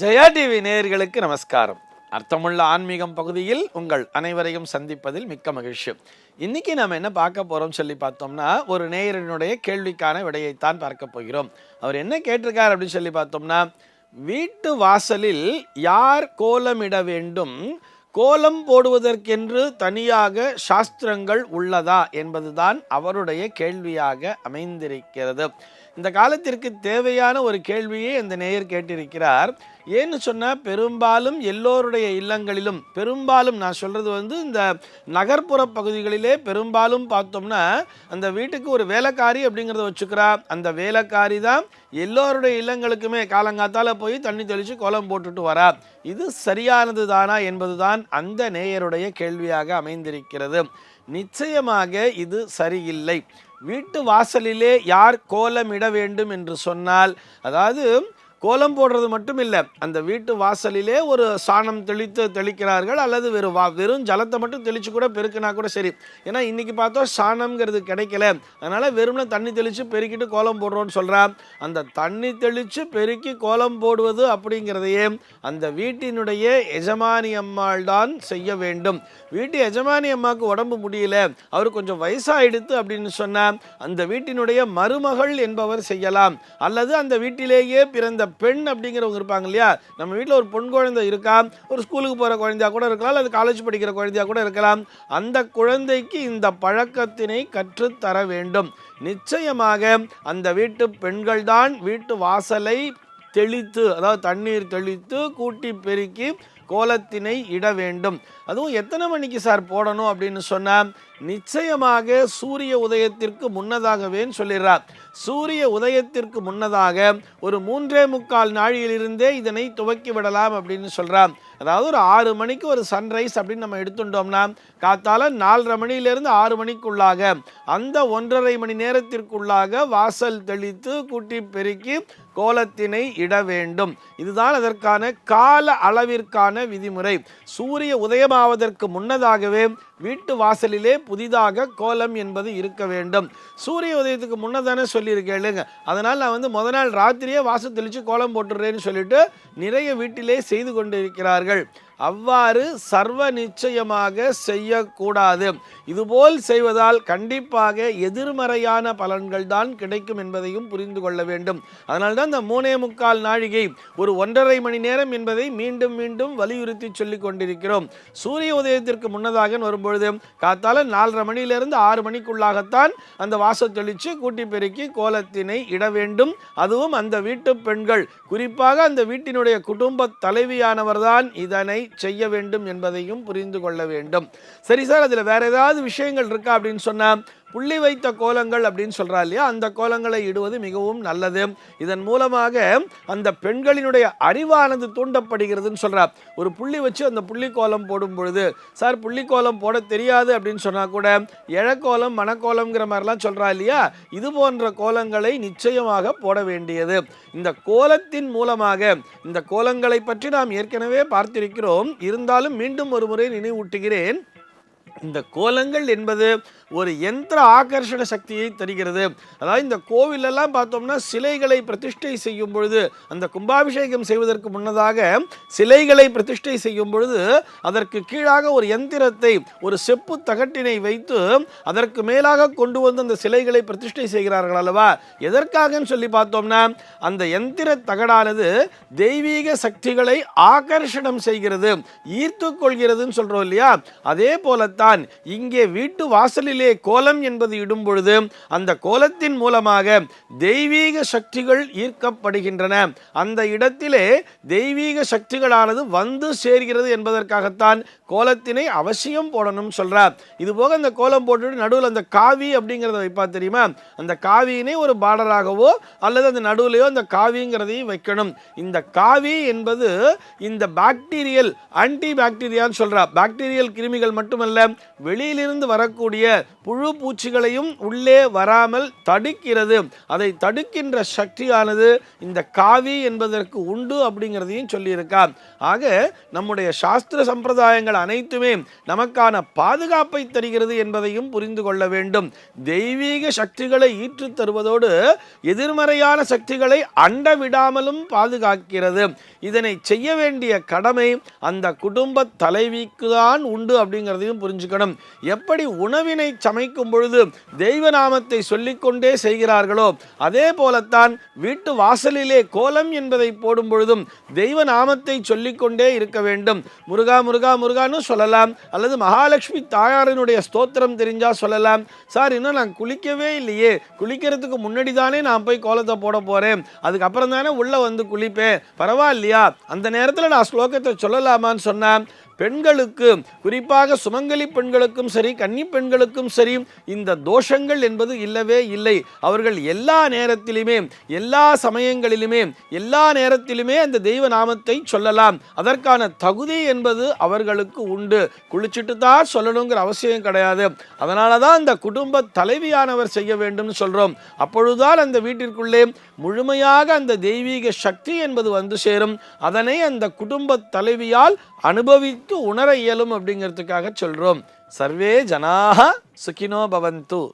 Jaya TV நேயர்களுக்கு நமஸ்காரம். அர்த்தமுள்ள ஆன்மீகம் பகுதியில் உங்கள் அனைவரையும் சந்திப்பதில் மிக்க மகிழ்ச்சி. இன்னைக்கு நம்ம என்ன பார்க்க போகிறோம் சொல்லி பார்த்தோம்னா ஒரு நேயரினுடைய கேள்விக்கான விடையைத்தான் பார்க்க போகிறோம். அவர் என்ன கேட்டிருக்கார் அப்படின்னு சொல்லி பார்த்தோம்னா வீட்டு வாசலில் யார் கோலமிட வேண்டும்? கோலம் போடுவதற்கென்று தனியாக சாஸ்திரங்கள் உள்ளதா? என்பதுதான் அவருடைய கேள்வியாக அமைந்திருக்கிறது. இந்த காலத்திற்கு தேவையான ஒரு கேள்வியை இந்த நேயர் கேட்டிருக்கிறார். ஏன்னு சொன்னால் பெரும்பாலும் எல்லோருடைய இல்லங்களிலும் பெரும்பாலும் நான் சொல்கிறது வந்து இந்த நகர்ப்புற பகுதிகளிலே பெரும்பாலும் பார்த்தோம்னா அந்த வீட்டுக்கு ஒரு வேலைக்காரி அப்படிங்கிறத வச்சுக்கிறா. அந்த வேலைக்காரி தான் எல்லோருடைய இல்லங்களுக்குமே காலங்காத்தால் போய் தண்ணி தெளித்து கோலம் போட்டுட்டு வரா. இது சரியானது தானா என்பதுதான் அந்த நேயருடைய கேள்வியாக அமைந்திருக்கிறது. நிச்சயமாக இது சரியில்லை. வீட்டு வாசலிலே யார் கோலமிட வேண்டும் என்று சொன்னால் அதாவது கோலம் போடுறது மட்டும் இல்லை அந்த வீட்டு வாசலிலே ஒரு சாணம் தெளித்து தெளிக்கிறார்கள் அல்லது வெறும் வா வெறும் ஜலத்தை மட்டும் தெளித்து கூட பெருக்கினா கூட சரி. ஏன்னா இன்றைக்கி பார்த்தோம் சாணம்ங்கிறது கிடைக்கல. அதனால் வெறும்னா தண்ணி தெளித்து பெருக்கிட்டு கோலம் போடுறோன்னு சொல்கிறா அந்த தண்ணி தெளித்து பெருக்கி கோலம் போடுவது அப்படிங்கிறதையே அந்த வீட்டினுடைய எஜமானி அம்மாள் தான் செய்ய வேண்டும். வீட்டு எஜமானி அம்மாவுக்கு உடம்பு முடியல. அவர் கொஞ்சம் வயசாயிடுத்து அப்படின்னு சொன்னால் அந்த வீட்டினுடைய மருமகள் என்பவர் செய்யலாம். அல்லது அந்த வீட்டிலேயே பிறந்த பெண் அப்படிங்கிறவங்க இருப்பாங்க இல்லையா? நம்ம வீட்டில் ஒரு பொன் குழந்தை இருக்கா? ஒரு ஸ்கூலுக்கு போகிற குழந்தையா கூட இருக்கலாம் அல்லது காலேஜ் படிக்கிற குழந்தையா கூட இருக்கலாம். அந்த குழந்தைக்கு இந்த பழக்கத்தினை கற்றுத்தர வேண்டும். நிச்சயமாக அந்த வீட்டு பெண்கள் தான் வீட்டு வாசலை தெளித்து அதாவது தண்ணீர் தெளித்து கூட்டி பெருக்கி கோலத்தினை இட வேண்டும். அதுவும் எத்தனை மணிக்கு சார் போடணும் அப்படின்னு சொன்னால் நிச்சயமாக சூரிய உதயத்திற்கு முன்னதாகவேன்னு சொல்லிடுறார். சூரிய உதயத்திற்கு முன்னதாக ஒரு மூன்றே முக்கால் நாழியிலிருந்தே இதனை துவக்கி விடலாம் அப்படின்னு சொல்கிறார் அதாவது ஒரு ஆறு மணிக்கு ஒரு சன்ரைஸ் அப்படின்னு நம்ம எடுத்துட்டோம்னா காத்தால நாலரை மணியிலிருந்து ஆறு மணிக்குள்ளாக அந்த ஒன்றரை மணி நேரத்திற்குள்ளாக வாசல் தெளித்து கூட்டி பெருக்கி கோலத்தினை இட வேண்டும். இதுதான் அதற்கான கால அளவிற்கான விதிமுறை. சூரிய உதயமாவதற்கு முன்னதாகவே வீட்டு வாசலிலே புதிதாக கோலம் என்பது இருக்க வேண்டும். சூரிய உதயத்துக்கு முன்னதானே சொல்லியிருக்கேளுங்க அதனால் நான் வந்து முத நாள் ராத்திரியே வாசல் தெளித்து கோலம் போட்டுடுறேன்னு சொல்லிட்டு நிறைய வீட்டிலே செய்து கொண்டு இருக்கிறார்கள் அவ்வாறு சர்வ நிச்சயமாக செய்யக்கூடாது. இதுபோல் செய்வதால் கண்டிப்பாக எதிர்மறையான பலன்கள் தான் கிடைக்கும் என்பதையும் புரிந்து கொள்ள வேண்டும். அதனால்தான் இந்த மூணே முக்கால் நாழிகை ஒரு ஒன்றரை மணி நேரம் என்பதை மீண்டும் மீண்டும் வலியுறுத்தி சொல்லிக் கொண்டிருக்கிறோம். சூரிய உதயத்திற்கு முன்னதாக வரும்பொழுது காத்தால நாலரை மணியிலிருந்து ஆறு மணிக்குள்ளாகத்தான் அந்த வாசல் தெளித்து கூட்டி பெருக்கி கோலத்தினை இட வேண்டும். அதுவும் அந்த வீட்டு பெண்கள். குறிப்பாக அந்த வீட்டினுடைய குடும்ப தலைவியானவர் தான் இதனை செய்ய வேண்டும் என்பதையும் புரிந்து கொள்ள வேண்டும். சரி சார் அதில் வேற ஏதாவது விஷயங்கள் இருக்கா அப்படின்னு சொன்னால் புள்ளி வைத்த கோலங்கள் அப்படின்னு சொல்கிறா இல்லையா? அந்த கோலங்களை இடுவது மிகவும் நல்லது. இதன் மூலமாக அந்த பெண்களினுடைய அறிவானது தூண்டப்படுகிறதுன்னு சொல்கிறார் ஒரு புள்ளி வச்சு அந்த புள்ளி கோலம் போடும் பொழுது சார் புள்ளி கோலம் போட தெரியாது அப்படின்னு சொன்னால் கூட இழக்கோலம் மணக்கோலம்ங்கிற மாதிரிலாம் சொல்கிறா இல்லையா? இது போன்ற கோலங்களை நிச்சயமாக போட வேண்டியது. இந்த கோலத்தின் மூலமாக இந்த கோலங்களை பற்றி நாம் ஏற்கனவே பார்த்திருக்கிறோம். இருந்தாலும் மீண்டும் ஒரு முறை நினைவூட்டுகிறேன். இந்த கோலங்கள் என்பது ஒரு யந்திர ஆகர்ஷண சக்தியை தருகிறது. அதாவது இந்த கோவிலெல்லாம் பார்த்தோம்னா சிலைகளை பிரதிஷ்டை செய்யும் பொழுது அந்த கும்பாபிஷேகம் செய்வதற்கு முன்னதாக சிலைகளை பிரதிஷ்டை செய்யும் பொழுது அதற்கு கீழாக ஒரு யந்திரத்தை ஒரு செப்பு தகட்டினை வைத்து அதற்கு மேலாக கொண்டு வந்து அந்த சிலைகளை பிரதிஷ்டை செய்கிறார்கள் அல்லவா? எதற்காகன்னு சொல்லி பார்த்தோம்னா அந்த யந்திர தகடானது தெய்வீக சக்திகளை ஆகர்ஷணம் செய்கிறது ஈர்த்து கொள்கிறதுன்னு சொல்கிறோம் இல்லையா? அதே போலத்தான் இங்கே வீட்டு வாசலில் கோலம் என்பது இடும் பொழுது அந்த கோலத்தின் மூலமாக தெய்வீக சக்திகள் ஈர்க்கப்படுகின்றன. அந்த இடத்திலே தெய்வீக சக்திகளானது வந்து சேர்கிறது என்பதற்காகத்தான் கோலத்தினை அவசியம் போடணும் சொல்கிறார் இதுபோக அந்த கோலம் போட்டுட்டு நடுவில் அந்த காவி அப்படிங்கிறத வைப்பா தெரியுமா? அந்த காவியினை ஒரு பார்டராகவோ அல்லது அந்த நடுவிலையோ அந்த காவிங்கிறதையும் வைக்கணும். இந்த காவி என்பது இந்த பாக்டீரியல் ஆன்டி பாக்டீரியான்னு சொல்றா. பாக்டீரியல் கிருமிகள் மட்டுமல்ல வெளியிலிருந்து வரக்கூடிய புழு பூச்சிகளையும் உள்ளே வராமல் தடுக்கிறது. அதை தடுக்கின்ற சக்தியானது இந்த காவி என்பதற்கு உண்டு அப்படிங்கிறதையும் சொல்லியிருக்கார் ஆக நம்முடைய சாஸ்திர சம்பிரதாயங்கள் அனைத்துமே நமக்கான பாதுகாப்பை தருகிறது என்பதையும் புரிந்து கொள்ள வேண்டும். தெய்வீக சக்திகளை ஈற்று தருவதோடு எதிர்மறையான சக்திகளை அண்ட விடாமலும் பாதுகாக்கிறது. இதனை செய்ய வேண்டிய கடமை அந்த குடும்ப தலைவிக்கு தான் உண்டு அப்படிங்கிறதையும் புரிஞ்சுக்கணும். எப்படி உணவினை சமைக்கும் பொழுது தெய்வ நாமத்தை சொல்லிக்கொண்டே செய்கிறார்களோ அதே போலத்தான் வீட்டு வாசலிலே கோலம் என்பதை போடும் பொழுதும் தெய்வ நாமத்தை சொல்லிக்கொண்டே இருக்க வேண்டும். முருகா முருகா முருகான்னு சொல்லலாம். அல்லது மகாலட்சுமி தாயாரினுடைய ஸ்தோத்திரம் தெரிஞ்சால் சொல்லலாம். சார் இன்னும் நான் குளிக்கவே இல்லையே. குளிக்கிறதுக்கு முன்னாடி தானே நான் போய் கோலத்தை போட போகிறேன் அதுக்கப்புறம் தானே உள்ளே வந்து குளிப்பேன். பரவாயில்லையா? அந்த நேரத்தில் நான் ஸ்லோகத்தை சொல்லலாமான்னு சொன்னேன் பெண்களுக்கு குறிப்பாக சுமங்கலி பெண்களுக்கும் சரி கன்னி பெண்களுக்கும் சரி இந்த தோஷங்கள் என்பது இல்லவே இல்லை. அவர்கள் எல்லா நேரத்திலுமே எல்லா சமயங்களிலுமே எல்லா நேரத்திலுமே அந்த தெய்வ நாமத்தை சொல்லலாம். அதற்கான தகுதி என்பது அவர்களுக்கு உண்டு. குளிச்சுட்டு தான் சொல்லணுங்கிற அவசியம் கிடையாது. அதனால தான் இந்த குடும்ப தலைவியானவர் செய்ய வேண்டும்னு சொல்கிறோம் அப்பொழுதுதான் அந்த வீட்டிற்குள்ளே முழுமையாக அந்த தெய்வீக சக்தி என்பது வந்து சேரும். அதனை அந்த குடும்ப தலைவியால் அனுபவித்து உணர இயலும் அப்படிங்கிறதுக்காக சொல்கிறோம் சர்வே ஜனாக சுகினோ பவந்து.